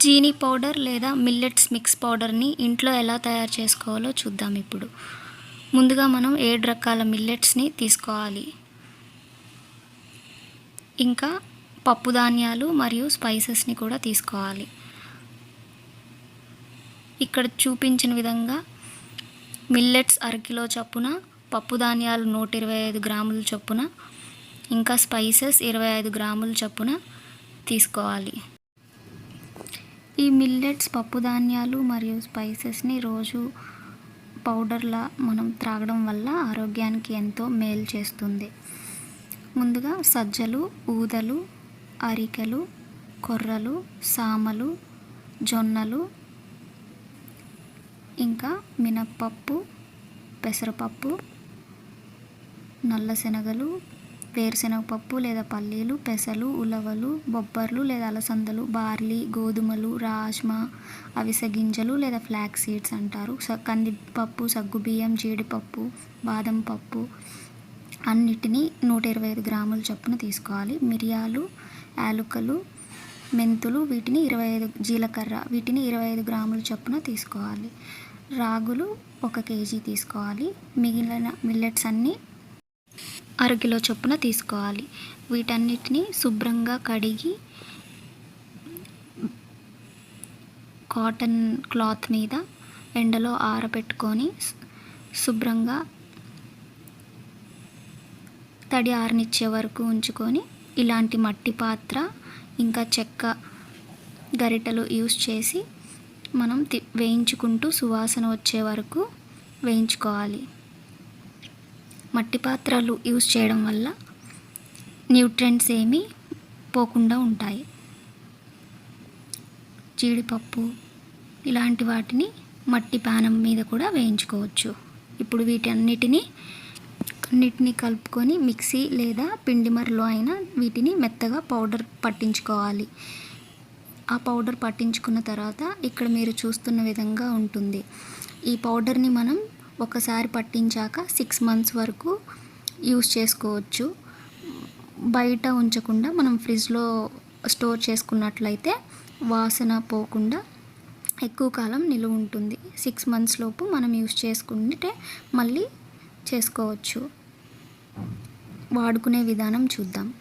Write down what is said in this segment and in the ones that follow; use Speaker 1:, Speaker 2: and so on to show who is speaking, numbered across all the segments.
Speaker 1: Genie powder లేదా millets mix పౌడర్ని ఇంట్లో ఎలా తయారు చేసుకోవాలో చూద్దాం ఇప్పుడు. ముందుగా మనం ఏడు రకాల మిల్లెట్స్ని తీసుకోవాలి. ఇంకా పప్పు ధాన్యాలు మరియు స్పైసెస్ని కూడా తీసుకోవాలి. ఇక్కడ చూపించిన విధంగా మిల్లెట్స్ అరకిలో చొప్పున పప్పు ధాన్యాలు నూట ఇరవై ఐదు గ్రాముల చొప్పున ఇంకా స్పైసెస్ ఇరవై ఐదు గ్రాముల చొప్పున తీసుకోవాలి. ఈ మిల్లెట్స్ పప్పు ధాన్యాలు మరియు స్పైసెస్ని రోజు పౌడర్లా మనం త్రాగడం వల్ల ఆరోగ్యానికి ఎంతో మేలు చేస్తుంది. ముందుగా సజ్జలు ఊదలు అరికెలు కొర్రలు సామలు జొన్నలు ఇంకా మినప్పప్పు పెసరపప్పు నల్ల శనగలు వేరుశనగపప్పు లేదా పల్లీలు పెసలు ఉలవలు బొబ్బర్లు లేదా అలసందలు బార్లీ గోధుమలు రాజ్మా అవిసె గింజలు లేదా ఫ్లాక్ సీడ్స్ అంటారు. స కందిపప్పు సగ్గుబియ్యం జీడిపప్పు బాదం పప్పు అన్నిటినీ నూట ఇరవై ఐదు గ్రాముల చొప్పున తీసుకోవాలి. మిరియాలు యాలుకలు మెంతులు వీటిని ఇరవై ఐదు జీలకర్ర వీటిని ఇరవై ఐదు గ్రాముల చొప్పున తీసుకోవాలి. రాగులు ఒక కేజీ తీసుకోవాలి. మిగిలిన మిల్లెట్స్ అన్నీ అరకిలో చొప్పున తీసుకోవాలి. వీటన్నిటిని శుభ్రంగా కడిగి కాటన్ క్లాత్ మీద ఎండలో ఆరబెట్టుకొని శుభ్రంగా తడి ఆరనిచ్చే వరకు ఉంచుకొని ఇలాంటి మట్టి పాత్ర ఇంకా చెక్క గరిటెలు యూస్ చేసి మనం వేయించుకుంటూ సువాసన వచ్చే వరకు వేయించుకోవాలి. మట్టి పాత్రలు యూస్ చేయడం వల్ల న్యూట్రియంట్స్ ఏమీ పోకుండా ఉంటాయి. జీడిపప్పు ఇలాంటి వాటిని మట్టి పానం మీద కూడా వేయించుకోవచ్చు. ఇప్పుడు వీటన్నిటిని అన్నిటిని కలుపుకొని మిక్సీ లేదా పిండిమరలో అయినా వీటిని మెత్తగా పౌడర్ పట్టించుకోవాలి. ఆ పౌడర్ పట్టించుకున్న తర్వాత ఇక్కడ మీరు చూస్తున్న విధంగా ఉంటుంది. ఈ పౌడర్ని మనం ఒకసారి పట్టించాక సిక్స్ మంత్స్ వరకు యూస్ చేసుకోవచ్చు. బయట ఉంచకుండా మనం ఫ్రిడ్జ్లో స్టోర్ చేసుకున్నట్లయితే వాసన పోకుండా ఎక్కువ కాలం నిలువ ఉంటుంది. సిక్స్ మంత్స్ లోపు మనం యూస్ చేసుకుంటే మళ్ళీ చేసుకోవచ్చు. వాడుకునే విధానం చూద్దాం.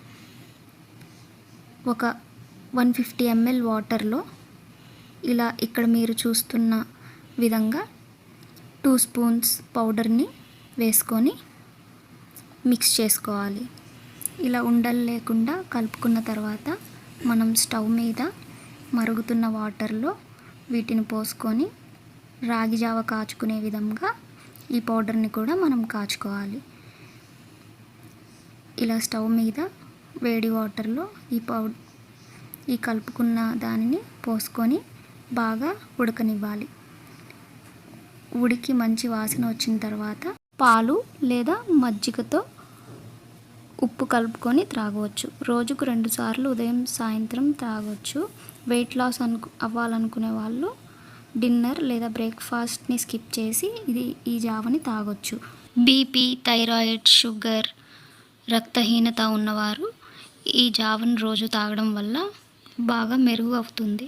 Speaker 1: ఒక వన్ ఫిఫ్టీ ఎంఎల్ వాటర్లో ఇలా ఇక్కడ మీరు చూస్తున్న విధంగా టూ స్పూన్స్ పౌడర్ని వేసుకొని మిక్స్ చేసుకోవాలి. ఇలా ఉండలు లేకుండా కలుపుకున్న తర్వాత మనం స్టవ్ మీద మరుగుతున్న వాటర్లో వీటిని పోసుకొని రాగి జావ కాచుకునే విధంగా ఈ పౌడర్ని కూడా మనం కాచుకోవాలి. ఇలా స్టవ్ మీద వేడి వాటర్లో ఈ పౌ ఈ కలుపుకున్న దానిని పోసుకొని బాగా ఉడకనివ్వాలి. ఉడికి మంచి వాసన వచ్చిన తర్వాత పాలు లేదా మజ్జిగతో ఉప్పు కలుపుకొని త్రాగవచ్చు. రోజుకు రెండుసార్లు ఉదయం సాయంత్రం త్రాగవచ్చు వెయిట్ లాస్ అను అవ్వాలనుకునే వాళ్ళు డిన్నర్ లేదా బ్రేక్ఫాస్ట్ని స్కిప్ చేసి ఇది ఈ జావని తాగొచ్చు. బీపీ థైరాయిడ్ షుగర్ రక్తహీనత ఉన్నవారు ఈ జావను రోజు తాగడం వల్ల బాగా మెరుగు అవుతుంది.